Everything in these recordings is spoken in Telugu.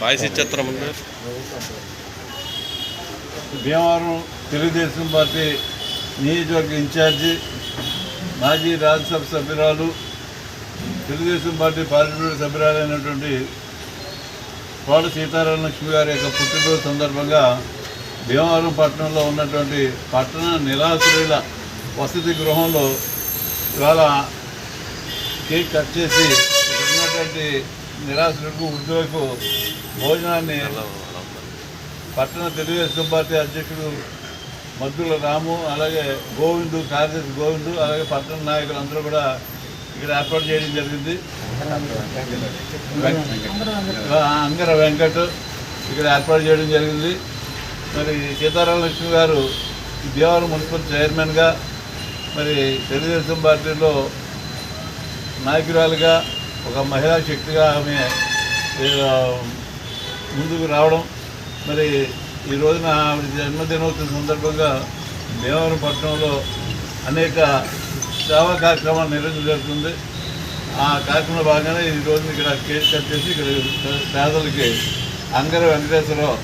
వాయిస్ ఇచ్చేస్తారా భీమవరం తెలుగుదేశం పార్టీ నియోజకవర్గ ఇన్ఛార్జి మాజీ రాజ్యసభ సభ్యురాలు తెలుగుదేశం పార్టీ పార్లమెంట్ సభ్యురాలైనటువంటి కోట సీతారామ లక్ష్మి గారి యొక్క పుట్టినరోజు సందర్భంగా భీమవరం పట్టణంలో ఉన్నటువంటి పట్టణ నిరాశ్రయుల వసతి గృహంలో ఇవాళ కేక్ కట్ చేసి ఉన్నటువంటి నిరాశ్రయులకు వృద్ధులకు భోజనాన్ని పట్టణ తెలుగుదేశం పార్టీ అధ్యక్షుడు మద్దుల రాము అలాగే గోవిందు కార్యదర్శి గోవిందు అలాగే పట్టణ నాయకులు అందరూ కూడా ఇక్కడ ఏర్పాటు చేయడం జరిగింది. అంగర వెంకట్ ఇక్కడ ఏర్పాటు చేయడం జరిగింది. మరి సీతారామ లక్ష్మి గారు ఈ దేవరం మున్సిపల్ చైర్మన్గా మరి తెలుగుదేశం పార్టీలో నాయకురాలుగా ఒక మహిళా శక్తిగా ఆమె ముందుకు రావడం. మరి ఈ రోజున ఆవిడ జన్మదినోత్సవం సందర్భంగా భీమవరం పట్టణంలో అనేక సేవా కార్యక్రమాలు నిర్వహించడం జరుగుతుంది. ఆ కార్యక్రమంలో భాగంగానే ఈ రోజున ఇక్కడ కేక్ కట్ చేసి ఇక్కడ పేదలకి అంగర వెంకటేశ్వరరావు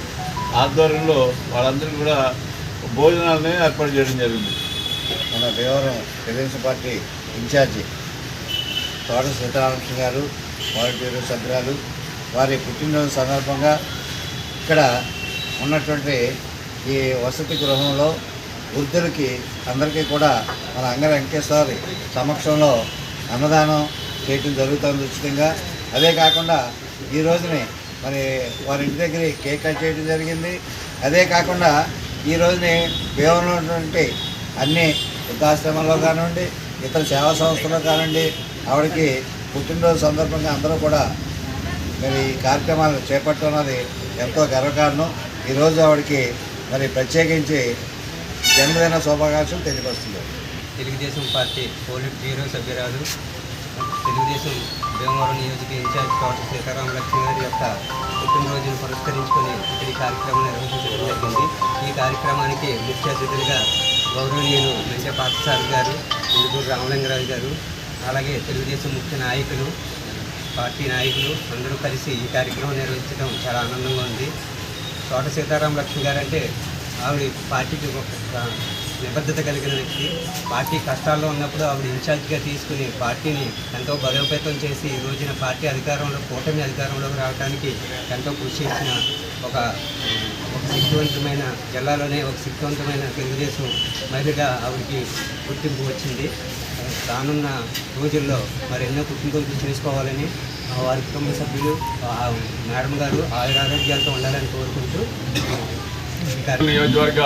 ఆధ్వర్యంలో వాళ్ళందరికీ కూడా భోజనాలని ఏర్పాటు చేయడం జరిగింది. మన భీమవరం తెలుగుదేశం పార్టీ ఇన్ఛార్జి తోట సీతారామకృష్ణ గారు వారి పేరు సభ్యురాలు వారి పుట్టినరోజు సందర్భంగా ఇక్కడ ఉన్నటువంటి ఈ వసతి గృహంలో వృద్ధులకి అందరికీ కూడా మన అంగ వెంకటేశ్వరి సమక్షంలో అన్నదానం చేయటం జరుగుతుంది ఉచితంగా. అదే కాకుండా ఈ రోజుని మరి వారి ఇంటి దగ్గర కేక్ కట్ చేయడం జరిగింది. అదే కాకుండా ఈ రోజుని భీమవరంలో ఉన్నటువంటి అన్ని వృద్ధాశ్రమంలో కానివ్వండి ఇతర సేవా సంస్థలో కానివ్వండి ఆవిడకి పుట్టినరోజు సందర్భంగా అందరూ కూడా మరి ఈ కార్యక్రమాలు చేపట్టున్నది ఎంతో గర్వకారణం. ఈరోజు ఆవిడకి మరి ప్రత్యేకించి జన్మదిన శుభాకాంక్షలు తెలియపరుస్తుంది. తెలుగుదేశం పార్టీ పోలిట్ బ్యూరో సభ్యురాలు తెలుగుదేశం భీమవరం నియోజక ఇన్ఛార్జ్ తోట సీతారామ లక్ష్మి గారి యొక్క పుట్టినరోజును పురస్కరించుకొని ఇక్కడ ఈ కార్యక్రమం నిర్వహించడం జరిగింది. ఈ కార్యక్రమానికి ముఖ్య అతిథులుగా గౌరవనీయులు మంచి పాఠశాల గారు ఇందుకూరు రామలింగరాజు గారు అలాగే తెలుగుదేశం ముఖ్య నాయకులు పార్టీ నాయకులు అందరూ కలిసి ఈ కార్యక్రమం నిర్వహించడం చాలా ఆనందంగా ఉంది. తోట సీతారాం లక్ష్మి గారు అంటే ఆవిడ పార్టీకి ఒక నిబద్ధత కలిగిన వ్యక్తి. పార్టీ కష్టాల్లో ఉన్నప్పుడు ఆవిడ ఇన్ఛార్జ్గా తీసుకుని పార్టీని ఎంతో బలోపేతం చేసి ఈ రోజున పార్టీ అధికారంలో కూటమి అధికారంలోకి రావడానికి ఎంతో కృషి చేసిన ఒక ఒక శక్తివంతమైన జిల్లాలోనే ఒక శక్తివంతమైన తెలుగుదేశం మహిళగా ఆవిడకి గుర్తింపు వచ్చింది. రానున్న రోజుల్లో మరి ఎన్నో పుట్టినరోజులు చేసుకోవాలని ఆ వారి కుటుంబ సభ్యులు ఆ మేడం గారు ఆయుర ఆరోగ్యాలతో ఉండాలని కోరుకుంటూ నియోజకవర్గ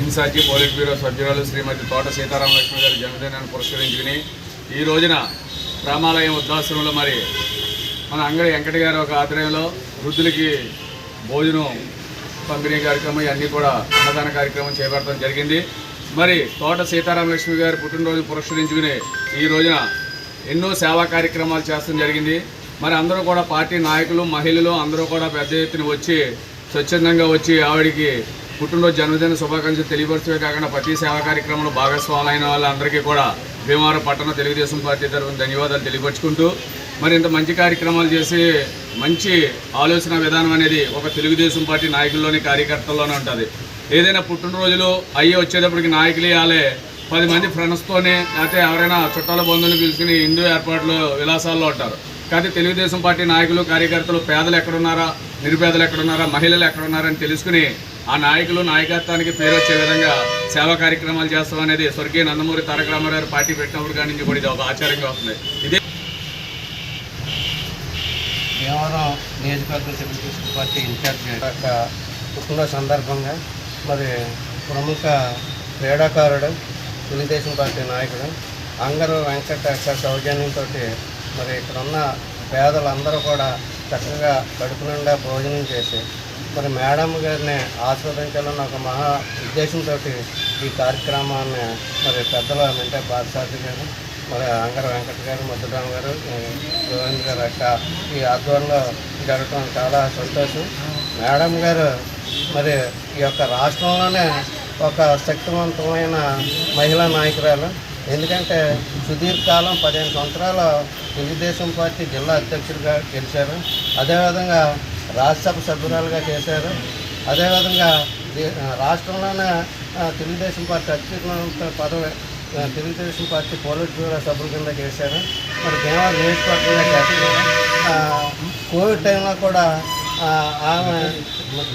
ఇన్ఛార్జి పోలిట్ బ్యూరో సభ్యురాలు శ్రీమతి తోట సీతారామ లక్ష్మి గారి జన్మదినాన్ని పురస్కరించుకుని ఈ రోజున రామాలయం వృద్ధాశ్రమంలో మరి మన అంగడి వెంకట గారి ఒక ఆధ్వర్యంలో వృద్ధులకి భోజనం పంపిణీ కార్యక్రమం ఇవన్నీ కూడా అన్నదాన కార్యక్రమం చేపట్టడం జరిగింది. మరి తోట సీతారామ లక్ష్మి గారి పుట్టినరోజు పురస్కరించుకుని ఈ రోజున ఎన్నో సేవా కార్యక్రమాలు చేస్తడం జరిగింది. మరి అందరూ కూడా పార్టీ నాయకులు మహిళలు అందరూ కూడా పెద్ద ఎత్తున వచ్చి స్వచ్ఛందంగా వచ్చి ఆవిడికి పుట్టినరోజు జన్మదిన శుభాకాంక్షలు తెలియపరచే కాకుండా ప్రతి సేవా కార్యక్రమంలో భాగస్వాములైన వాళ్ళందరికీ కూడా భీమవరం పట్టణ తెలుగుదేశం పార్టీ తరఫున ధన్యవాదాలు తెలియపరుచుకుంటూ మరి ఇంత మంచి కార్యక్రమాలు చేసి మంచి ఆలోచన విధానం అనేది ఒక తెలుగుదేశం పార్టీ నాయకుల్లోని కార్యకర్తల్లోనే ఉంటుంది. ఏదైనా పుట్టినరోజులు అయ్యి వచ్చేటప్పటికి నాయకులు ఇవ్వాలి పది మంది ఫ్రెండ్స్తోనే లేకపోతే ఎవరైనా చుట్టాల బంధువులు పిలుచుకుని హిందూ ఏర్పాట్లు విలాసాల్లో ఉంటారు. కాబట్టి తెలుగుదేశం పార్టీ నాయకులు కార్యకర్తలు పేదలు ఎక్కడున్నారా నిరుపేదలు ఎక్కడున్నారా మహిళలు ఎక్కడున్నారని తెలుసుకుని ఆ నాయకులు నాయకత్వానికి పేరు వచ్చే విధంగా సేవా కార్యక్రమాలు చేస్తాం అనేది స్వర్గీయ నందమూరి తారక రామారావు గారు పార్టీ పెట్టినప్పుడు కానీ నుంచి కూడా ఇది ఒక ఆచారంగా వస్తుంది. ఇదే భీమవరం నియోజకవర్గ తెలుగుదేశం పార్టీ ఇన్ఛార్జ్ పుట్టిన సందర్భంగా మరి ప్రముఖ క్రీడాకారుడు తెలుగుదేశం పార్టీ నాయకుడు అంగరు వెంకట సౌజన్యంతో మరి ఇక్కడ ఉన్న పేదలందరూ కూడా చక్కగా కడుపు నిండా భోజనం చేసి మరి మేడం గారిని ఆస్వాదించాలన్న ఒక మహా ఉద్దేశంతో ఈ కార్యక్రమాన్ని మరి పెద్దలు అంటే పాఠశాల గారు మరి అంగర వెంకట గారు ముద్దురామ గారు గోవింద్ గారు అక్క ఈ ఆధ్వర్యంలో జరగడం చాలా సంతోషం. మేడం గారు మరి ఈ యొక్క రాష్ట్రంలోనే ఒక శక్తివంతమైన మహిళా నాయకురాలు. ఎందుకంటే సుదీర్ఘకాలం పదిహేను సంవత్సరాలు తెలుగుదేశం పార్టీ జిల్లా అధ్యక్షుడిగా గెలిచారు. అదేవిధంగా రాజ్యసభ సభ్యురాలుగా చేశారు. అదేవిధంగా రాష్ట్రంలోనే తెలుగుదేశం పార్టీ అత్యున్నత పదవి తెలుగుదేశం పార్టీ పోలిట్ బ్యూరో సభ్యుల కింద చేశారు. మరి భీమవరం నియోజకవర్గంగా కోవిడ్ టైంలో కూడా ఆమె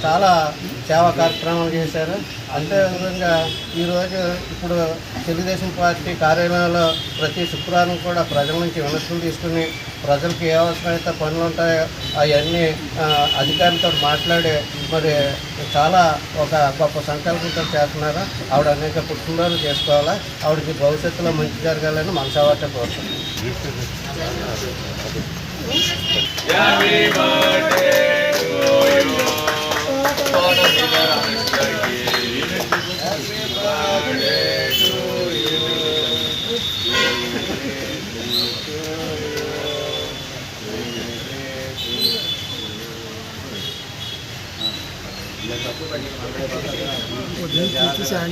చాలా సేవా కార్యక్రమాలు చేశారు. అంతేవిధంగా ఈరోజు ఇప్పుడు తెలుగుదేశం పార్టీ కార్యాలయంలో ప్రతి శుక్రవారం కూడా ప్రజల నుంచి వినతులు తీసుకుని ప్రజలకు ఏ అవసరమైతే పనులు ఉంటాయో అవన్నీ అధికారులతో మాట్లాడి మరి చాలా ఒక గొప్ప సంకల్పంతో చేస్తున్నారు. ఆవిడ అనేక కుటుంబాలు చేసుకోవాలా. ఆవిడకి భవిష్యత్తులో మంచి జరగాలని మనసావాట కోరుతున్నాను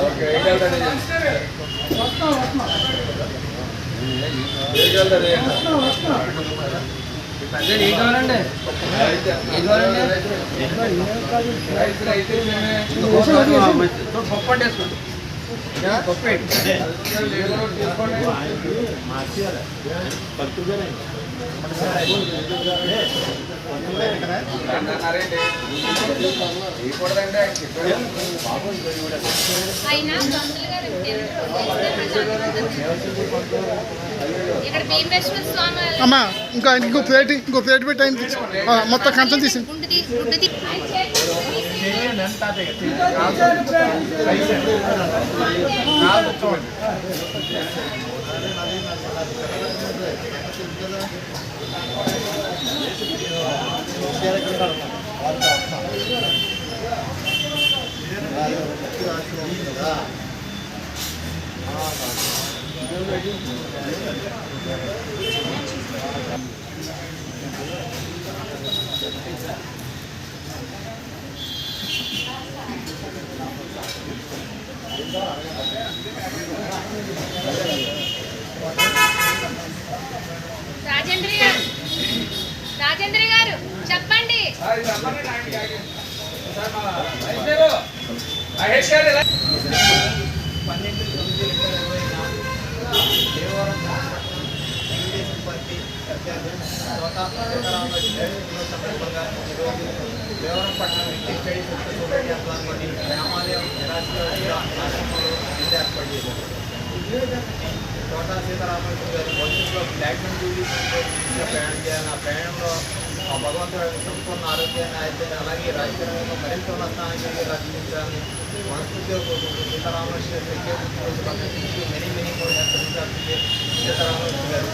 ఓకే అయినా పంతులుగా ఇక్కడ భీమేశ్వర స్వామి వాళ్ళ అమ్మా ఇంకా ఇంకో ప్లేట్ ఇంకో ప్లేట్ పెట్టి तेल नहीं ताजे के तेल सही से ना तो चोर Thank you. రాజేంద్ర గారు రాజేంద్రి గారు చెప్పండి పన్నెండు తొమ్మిది ఇరవై పార్టీ అభ్యర్థి తోట సీతారామరాజు జయంతిలో సందర్భంగా ఈరోజు దేవరం పట్టణం ఇంటి స్టడీ సొసైటీ ఆధ్వర్యంలోని గ్రామాలయం నిరాశ్రయ ఆశ్రమంలో విందు ఏర్పాటు చేశారు తోటా సీతారామరాజు గారి భవిష్యత్తులో ప్లాటినం జూబ్లీ ప్రయాణం చేయాలి ఆ ప్రయాణంలో ఆ భగవంతుడు విశ్వకున్న ఆరోగ్యాన్ని అయితే అలాగే రాజకీయంలో మరింత ఉన్న స్థానానికి రాజకీయించాలని మనస్ఫూర్తిగా కోరుకుంటున్నాను సీతారామరాజు గారి మెనీ మెనీ మోర్ సీతారామరాజు గారు